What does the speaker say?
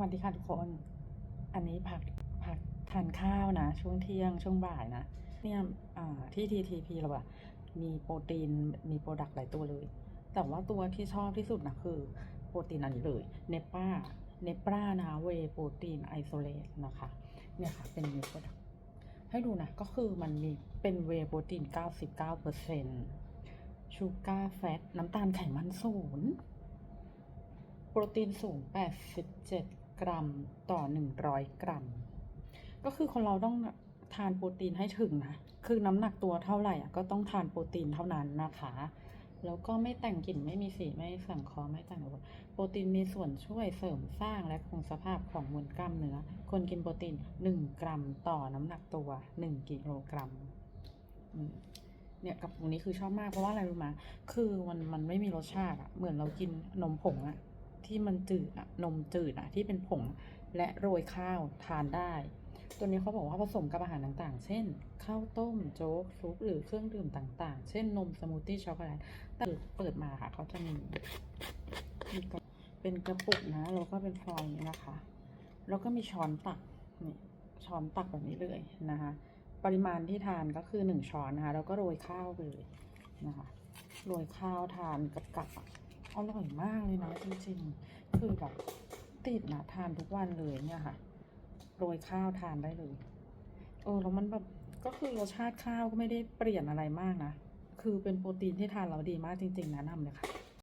วัสดีค่ะทุกคน อันนี้ผักผักทานข้าวนะ ช่วงเที่ยงช่วงบ่ายนะ เนี่ยที่ TTP เราอะมีโปรตีนมีโปรดักต์หลายตัวเลย แต่ว่าตัวที่ชอบที่สุดนะคือ โปรตีนอันนี้เลยเนป้าเนปรานะเวโปรตีนไอโซเลตนะคะ เนี่ยค่ะ เป็นมีโปรดักต์ให้ดูนะ ก็คือมันมีเป็นเวโปรตีน 99%ชูการ์แฟตน้ำตาลไขมันศูนย์โปรตีนสูง 87 กรัมต่อ 100 กรัม ก็คือคนเราต้องทานโปรตีนให้ถึงนะ คือน้ำหนักตัวเท่าไหร่ก็ต้องทานโปรตีนเท่านั้นนะคะ แล้วก็ไม่แต่งกลิ่นไม่มีสีไม่สั่งคอไม่แต่งอะโปรตีนมีส่วนช่วยเสริมสร้างและคงสภาพของมวลกล้ามเนื้อควรกินโปรตีน 1 กรัมต่อน้ำหนักตัว 1 กิโลกรัมอืมเนี่ยกับตรงนี้คือชอบมากเพราะว่าอะไรรู้ไหมคือมันมันไม่มีรสชาติอะเหมือนเรากินนมผงอะ ที่มันจืดอะนมจืดอะที่เป็นผงและโรยข้าวทานได้ ตัวนี้เขาบอกว่าผสมกับอาหารต่างๆ เช่น ข้าวต้มโจ๊กซุปหรือเครื่องดื่มต่าง ๆ เช่นนมสมูทตี้ช็อกโกแลตแต่เปิดมาค่ะเขาจะมีเป็นกระปุกนะแล้วก็เป็นฟอยล์อย่างนี้นะคะ แล้วก็มีช้อนตักนี่ช้อนตักแบบนี้เลยนะคะปริมาณที่ทานก็คือหนึ่งช้อนนะคะแล้วก็โรยข้าวไปเลยนะคะโรยข้าวทานกับกับ อร่อยมากเลยนะจริงๆ คือแบบติดนะทานทุกวันเลยเนี่ยค่ะ โรยข้าวทานได้เลย เออแล้วมันแบบก็คือรสชาติข้าวก็ไม่ได้เปลี่ยนอะไรมากนะ คือเป็นโปรตีนที่ทานเราดีมากจริง ๆ แนะนำเลยค่ะ